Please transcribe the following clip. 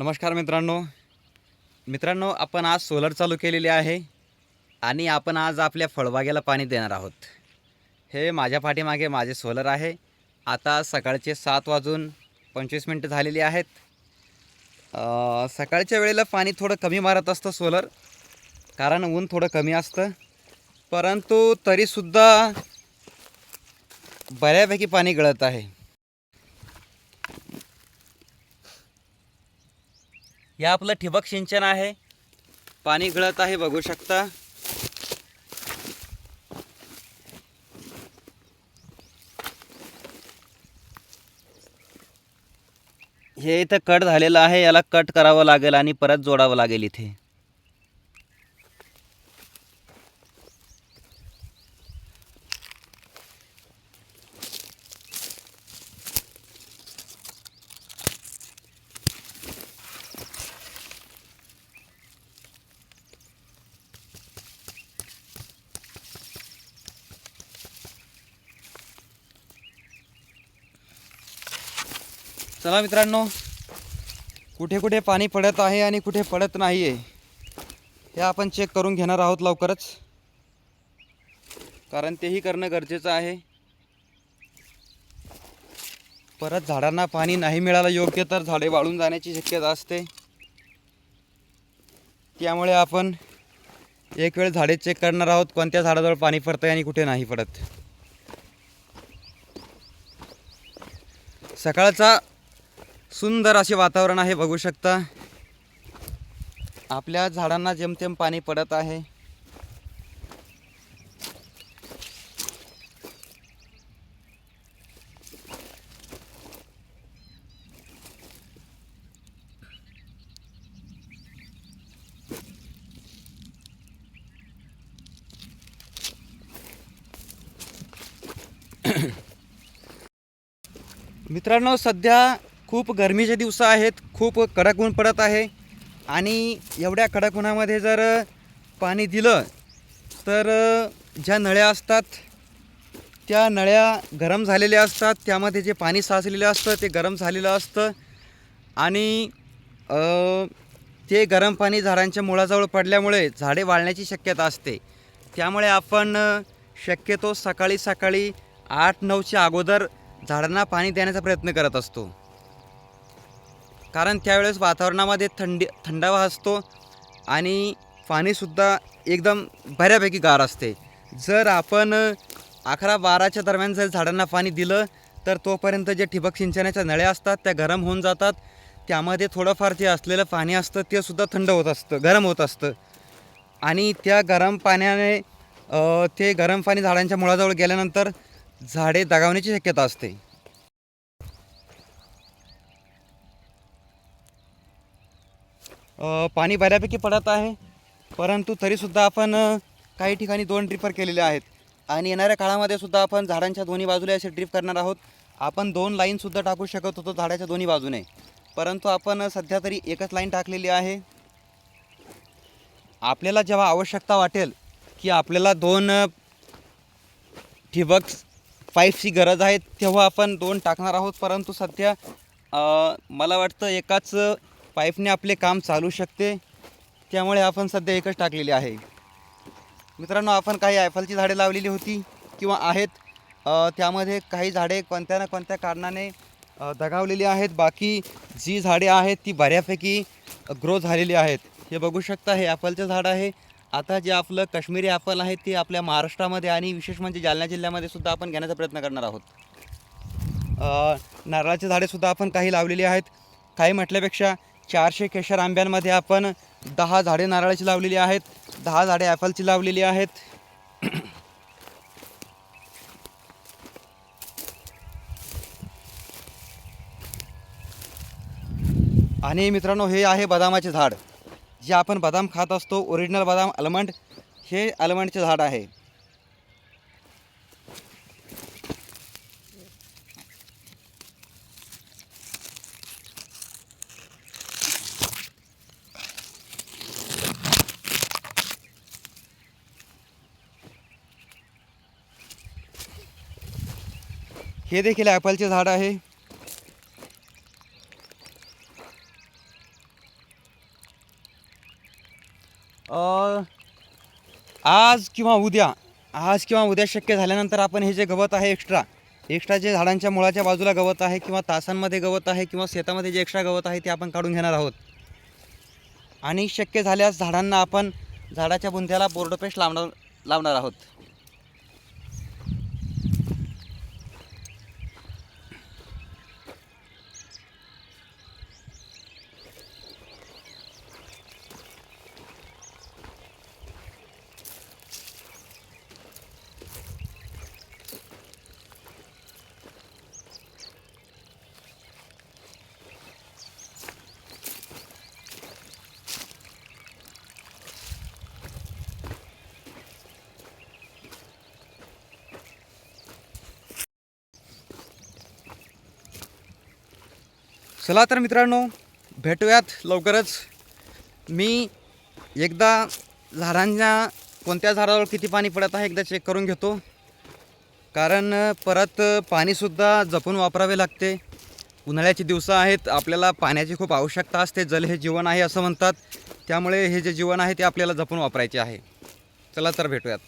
नमस्कार मित्रांनो. मित्रांनो आपण आज सोलर चालू केलेली आहे आणि आपण आज आपल्या फळबागेला पाणी देणार आहोत. हे माझ्या पाठीमागे माझे सोलर आहे. आता सकाळचे सात वाजून पंचवीस मिनटं झालेली आहेत. सकाळच्या वेळेला पाणी थोडं कमी मारत असतं सोलर कारण ऊन थोडं कमी असतं. परंतु तरीसुद्धा बऱ्यापैकी पाणी गळत आहे. हे आपलं ठिबक सिंचन आहे. पाणी गळत आहे बघू शकता. हे इथं कट झालेलं आहे याला कट करावं लागेल आणि परत जोडावं लागेल इथे. चला मित्रांनो कुठे कुठे पाणी पडत आहे आणि कुठे पडत नाही आहे हे आपण चेक करून घेणार आहोत लवकरच. कारण तेही करणं गरजेचं आहे. परत झाडांना पाणी नाही मिळालं योग्य तर झाडे वाळून जाण्याची शक्यता असते. त्यामुळे आपण एक वेळ झाडे चेक करणार आहोत कोणत्या झाडाजवळ पाणी पडतं आहे आणि कुठे नाही पडत. सकाळचा सुंदर असे वातावरण आहे बघू शकता. आपल्या झाडांना जेमतेम पाणी पडत आहे. मित्रांनो सध्या खूप गरमीचे दिवस आहेत खूप कडक ऊन पडत आहे आणि एवढ्या कडक उन्हामध्ये जर पाणी दिलं तर ज्या नळ्या असतात त्या नळ्या गरम झालेल्या असतात त्यामध्ये जे पाणी साचलेलं असतं ते गरम झालेलं असतं आणि ते गरम पाणी झाडांच्या मुळाजवळ पडल्यामुळे झाडे वाळण्याची शक्यता असते. त्यामुळे आपण शक्यतो सकाळी सकाळी आठ नऊच्या अगोदर झाडांना पाणी देण्याचा प्रयत्न करत असतो. कारण त्यावेळेस वातावरणामध्ये थंडी थंडावा असतो आणि पाणीसुद्धा एकदम बऱ्यापैकी गार असते. जर आपण अकरा बाराच्या दरम्यान जर झाडांना पाणी दिलं तर तोपर्यंत जे ठिबक सिंचनाच्या नळ्या असतात त्या गरम होऊन जातात. त्यामध्ये थोडंफार जे असलेलं पाणी असतं ते सुद्धा थंड होत असतं गरम होत असतं. आणि त्या गरम पाण्याने ते गरम पाणी झाडांच्या मुळाजवळ गेल्यानंतर झाडे दगावण्याची शक्यता असते. पाणी बऱ्यापैकी पडत आहे परंतु तरीसुद्धा आपण काही ठिकाणी दोन ड्रिपर केलेले आहेत. आणि येणाऱ्या काळामध्ये सुद्धा आपण झाडांच्या दोन्ही बाजूला असे ड्रिप करणार आहोत. आपण दोन लाईनसुद्धा टाकू शकत होतो झाडाच्या दोन्ही बाजूने. परंतु आपण सध्या तरी एकच लाईन टाकलेली आहे. आपल्याला जेव्हा आवश्यकता वाटेल की आपल्याला दोन ठिबक पाईपची गरज आहे तेव्हा आपण दोन टाकणार आहोत. परंतु सध्या मला वाटतं एकाच पाईपने आपले काम चालू शकते. त्यामुळे आपण सध्या एकच टाकलेली आहे. मित्रांनो आपण काही ॲफलची झाडे लावलेली होती किंवा आहेत. त्यामध्ये काही झाडे कोणत्या ना कोणत्या कारणाने दगावलेली आहेत. बाकी जी झाडे आहेत ती बऱ्यापैकी ग्रो झालेली आहेत. हे बघू शकता हे ॲपलचं झाड आहे. आता जे आपलं काश्मीरी ॲपल आहे ते आपल्या महाराष्ट्रामध्ये आणि विशेष म्हणजे जालना जिल्ह्यामध्ये सुद्धा आपण घेण्याचा प्रयत्न करणार आहोत. नारळाची झाडेसुद्धा आपण काही लावलेली आहेत. काही म्हटल्यापेक्षा चारशे केशर आंब्यांमध्ये आपण दहा झाडे नारळाची लावलेली आहेत दहा झाडे ॲपलची लावलेली आहेत. आणि मित्रांनो हे आहे बदामाचे झाड. जे आपण बदाम खात असतो ओरिजिनल बदाम आलमंड हे आलमंडचे झाड आहे. हे देखील ॲपलचे झाड आहे. आज किंवा उद्या आज किंवा उद्या शक्य झाल्यानंतर आपण हे जे गवत आहे एक्स्ट्रा एक्स्ट्रा जे झाडांच्या मुळाच्या बाजूला गवत आहे किंवा तासांमध्ये गवत आहे किंवा शेतामध्ये जे एक्स्ट्रा गवत आहे ते आपण काढून घेणार आहोत. आणि शक्य झाल्यास झाडांना आपण झाडाच्या बुंध्याला बोर्डपेस्ट लावणार लावणार आहोत. चला तर मित्रांनो भेटूयात लवकरच. मी एकदा झाडांच्या कोणत्या झाडावर किती पाणी पडत आहे एकदा चेक करून घेतो. कारण परत पाणीसुद्धा जपून वापरावे लागते. उन्हाळ्याची दिवसं आहेत आपल्याला पाण्याची खूप आवश्यकता असते. जल हे जीवन आहे असं म्हणतात. त्यामुळे हे जे जीवन आहे ते आपल्याला जपून वापरायचे आहे. चला तर भेटूयात.